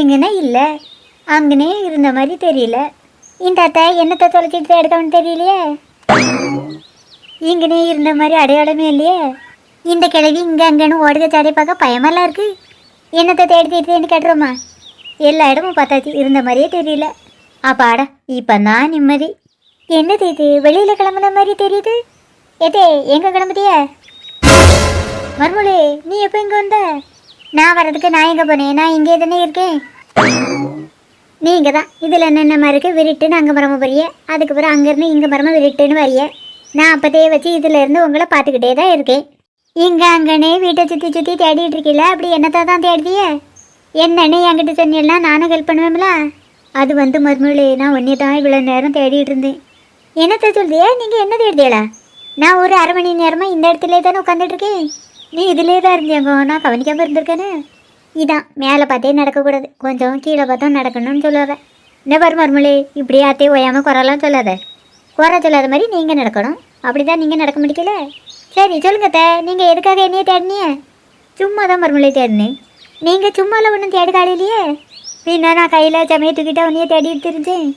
இங்கனே இல்லை. அங்கனே இருந்த மாதிரி தெரியல. இந்த அத்தை என்னத்தை தொலைச்சிட்டு எடுக்கணும்னு தெரியலையே? இங்கனே இருந்த மாதிரி அடையாளமே இல்லையே? இந்த கிழவி இங்கே அங்கேன்னு ஓடுக சாடி பார்க்க பயமெல்லாம் இருக்கு. என்னத்தை தேடி தேடி கேட்டுருமா? எல்லா இடமும் பார்த்தாச்சு இருந்த மாதிரியே தெரியல. அப்பாடா இப்போ தான் நிம்மதி. என்னது இது? வெளியில் கிளம்புன மாதிரி தெரியுது. எதே எங்கே கிளம்புதிய? மர்மொழி நீ எப்போ இங்கே வந்த? நான் வர்றதுக்கு நான் எங்கே போனேன்? நான் இங்கே தானே இருக்கேன். நீங்கள் தான் இதில் என்னென்ன மாதிரி இருக்குது விரிட்டுன்னு அங்கே வரிய போறிய. அதுக்கப்புறம் அங்கேருந்து இங்கே மரமும் விரிட்டுன்னு வரிய. நான் அப்போதே வச்சு இதில் இருந்து உங்களை பார்த்துக்கிட்டே தான் இருக்கேன். இங்கே அங்கனே வீட்டை சுற்றி சுற்றி தேடிட்டு இருக்கீல? அப்படி என்னத்தை தான் தேடுதிய? என்னன்னு என்கிட்ட சொன்னீங்கன்னா நானும் ஹெல்ப் பண்ணுவேன்ல அது வந்து மறுமொழி நான் ஒன்றே தான் இவ்வளோ நேரம் தேடிட்டு இருந்தேன். என்னத்தை சொல்றியே? நீங்கள் என்ன தேடுதீங்களா நான் ஒரு அரை மணி நேரமாக இந்த இடத்துல தானே உட்காந்துட்டு இருக்கேன். நீ இதிலே தான் இருந்தியாங்க. நான் கவனிக்காமல் இருந்திருக்கேன்னு இதான் மேலே பார்த்தே நடக்கக்கூடாது. கொஞ்சம் கீழே பார்த்தா நடக்கணும்னு சொல்லுவேன் என்ன பாரு மருமலே இப்படியே ஓயாமல் குறைலாம் சொல்லாத. குறை சொல்லாத மாதிரி நீங்கள் நடக்கணும். அப்படி தான் நீங்கள் நடக்க முடிக்கல. சரி சொல்லுங்க த நீங்கள் எதுக்காக என்னையே தேடினிய சும்மா தான் மருமலை தேடினேன். நீங்கள் சும்மாவில் ஒன்றும் தேடி காலையிலையே பின்னா நான் கையில் சமய தூக்கிட்ட உன்னையே தேடிட்டு தெரிஞ்சேன்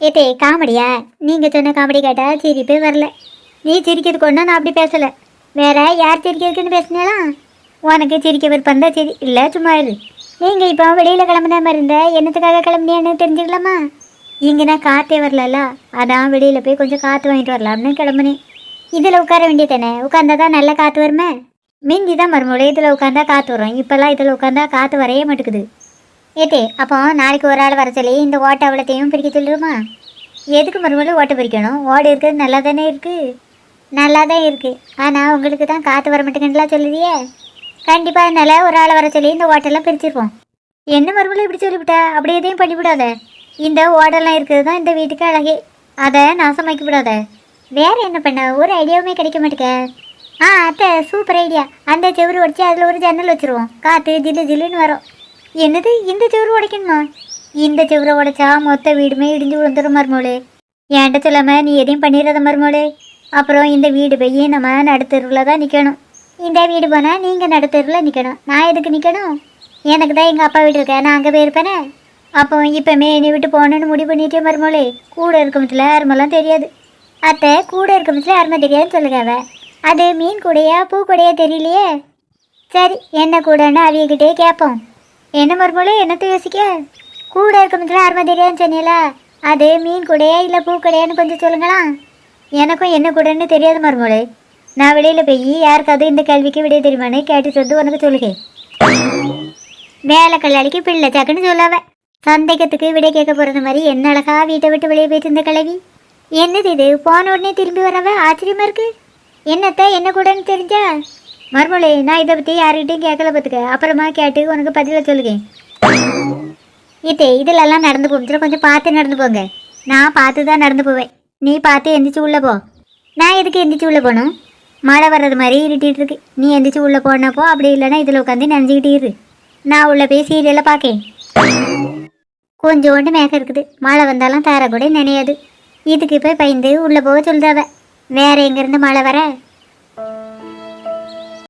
ஏத்தே காமெடியா? நீங்கள் சொன்ன காமெடி கேட்டால் சிரிப்பே வரல. நீ சிரிக்கிறதுக்கு ஒன்றும் நான் அப்படி பேசலை. வேற யார் சிரிக்கிறதுக்குன்னு பேசினாலா உனக்கு சிரிக்க விருப்பம் தான் சரி. இல்லை சும்மா இரு. நீங்கள் இப்போ வெளியில் கிளம்புன மாதிரி இருந்த என்னத்துக்காக கிளம்புனியான்னு தெரிஞ்சுக்கலாமா? நான் காற்றே வரலல்ல. அதான் வெளியில் போய் கொஞ்சம் காற்று வாங்கிட்டு வரலாம்னு கிளம்புனேன். இதில் உட்கார வேண்டியதானே உட்காந்தா தான் நல்ல காற்று வருமே? மிந்தி தான் மறுமொழி. இதில் உட்காந்தா காற்று வரும். இப்போல்லாம் இதில் உட்காந்தா காற்று வரைய மாட்டேங்குது. ஏத்தே அப்போ நாளைக்கு ஒரு ஆள் வர சொல்லி இந்த ஓட்டை அவ்வளோத்தையும் பிரிக்க சொல்லிடுமா எதுக்கு மறுமொழி ஓட்டை பிரிக்கணும்? ஓடு இருக்கிறது நல்லா தானே இருக்குது நல்லா தான் இருக்குது ஆனால் உங்களுக்கு தான் காற்று வர மாட்டேங்குதுலாம் சொல்லுதியே? கண்டிப்பாக என்னால் ஒரு ஆளை வர சொல்லி இந்த ஓட்டெல்லாம் பிரிச்சிருப்போம். என்ன மறுபடியும் இப்படி சொல்லிவிட்டா? அப்படி எதையும் பண்ணிவிடாத. இந்த ஓடெல்லாம் இருக்கிறது தான் இந்த வீட்டுக்கு அழகே. அதை நாசமாக்கி விடாத வேற என்ன பண்ண? ஒரு ஐடியாவுமே கிடைக்க மாட்டேங்க ஆ அத்தை சூப்பர் ஐடியா அந்த செவுரு உடைச்சி அதில் ஒரு ஜன்னல் வச்சுருவோம். காற்று ஜில்லு ஜில்லுன்னு வரும். என்னது இந்த செவரு உடைக்கணுமா? இந்த செவரை உடைச்சா மொத்த வீடுமே இடிஞ்சு விழுந்துடும் மருமோளே. என்கிட்ட சொல்லாமல் நீ எதையும் பண்ணிடாத மருமோளே. அப்புறம் இந்த வீடு போய் நம்ம நடுத்தெருவில் தான் நிற்கணும் இந்த வீடு போனால் நீங்கள் நடுத்தருவில் நிற்கணும் நான் எதுக்கு நிற்கணும் எனக்கு தான் எங்கள் அப்பா வீடு இருக்கேன் நான் அங்கே போயிருப்பேனே அப்போ இப்போமே என்னை விட்டு போகணுன்னு முடிவு பண்ணிட்டே மருமோளே கூட இருக்க அருமெல்லாம் தெரியாது. அத்தை கூட இருக்க அருமை தெரியாதுன்னு சொல்லுங்க அவ. அது மீன் கூடையா பூ கூடையா தெரியலையே. சரி என்ன கூடன்னு அவியக்கிட்டே கேட்போம் என்ன மருமோளே என்னத்தை யோசிக்க? கூட இருக்க அருமை தெரியாதுன்னு சொன்னீங்களா அது மீன் கூடையா இல்லை பூ கூடையான்னு கொஞ்சம் சொல்லுங்களா எனக்கும் என்ன கூடன்னு தெரியாது மருமோளே நான் வெளியில் போய் யாருக்காவது இந்த கேள்விக்கு விடைய தெரியுமான்னு கேட்டுட்டு வந்து உனக்கு சொல்லுங்க வேலை கல்யாணிக்கு பிள்ளை சாக்குன்னு சொல்லாவ. சந்தேகத்துக்கு விடை கேட்க போறது மாதிரி என்ன அழகா வீட்டை விட்டு வெளியே போயிட்டு இருந்த கிழவி என்னது இது? போன உடனே திரும்பி வரவ ஆச்சரியமா இருக்கு. என்னத்த என்ன கூடன்னு தெரிஞ்சா? மறுமொழி நான் இதை பற்றி யாருக்கிட்டையும் கேட்கல பார்த்துக்க அப்புறமா கேட்டு உனக்கு பதில சொல்லுகேன் இதே இதிலெல்லாம் நடந்து போச்சு கொஞ்சம் பார்த்து நடந்து போங்க. நான் பார்த்து தான் நடந்து போவேன். நீ பார்த்து எந்திரிச்சு உள்ளே போ. நான் எதுக்கு எந்திரிச்சு உள்ளே போகணும்? மழை வர்றது மாதிரி இருட்டிட்டு இருக்கு. நீ எந்திரிச்சு உள்ளே போனப்போ அப்படி இல்லைன்னா இதில் உட்காந்து நனைஞ்சிக்கிட்டே இரு. நான் உள்ளே போய் சீரியலை பார்க்கேன். கொஞ்சோண்டு மேகம் இருக்குது. மழை வந்தாலும் தர கூட நினையாது. இதுக்கு போய் பயந்து உள்ளே போக சொல்லுதாவ வேற எங்கேருந்து மழை வர?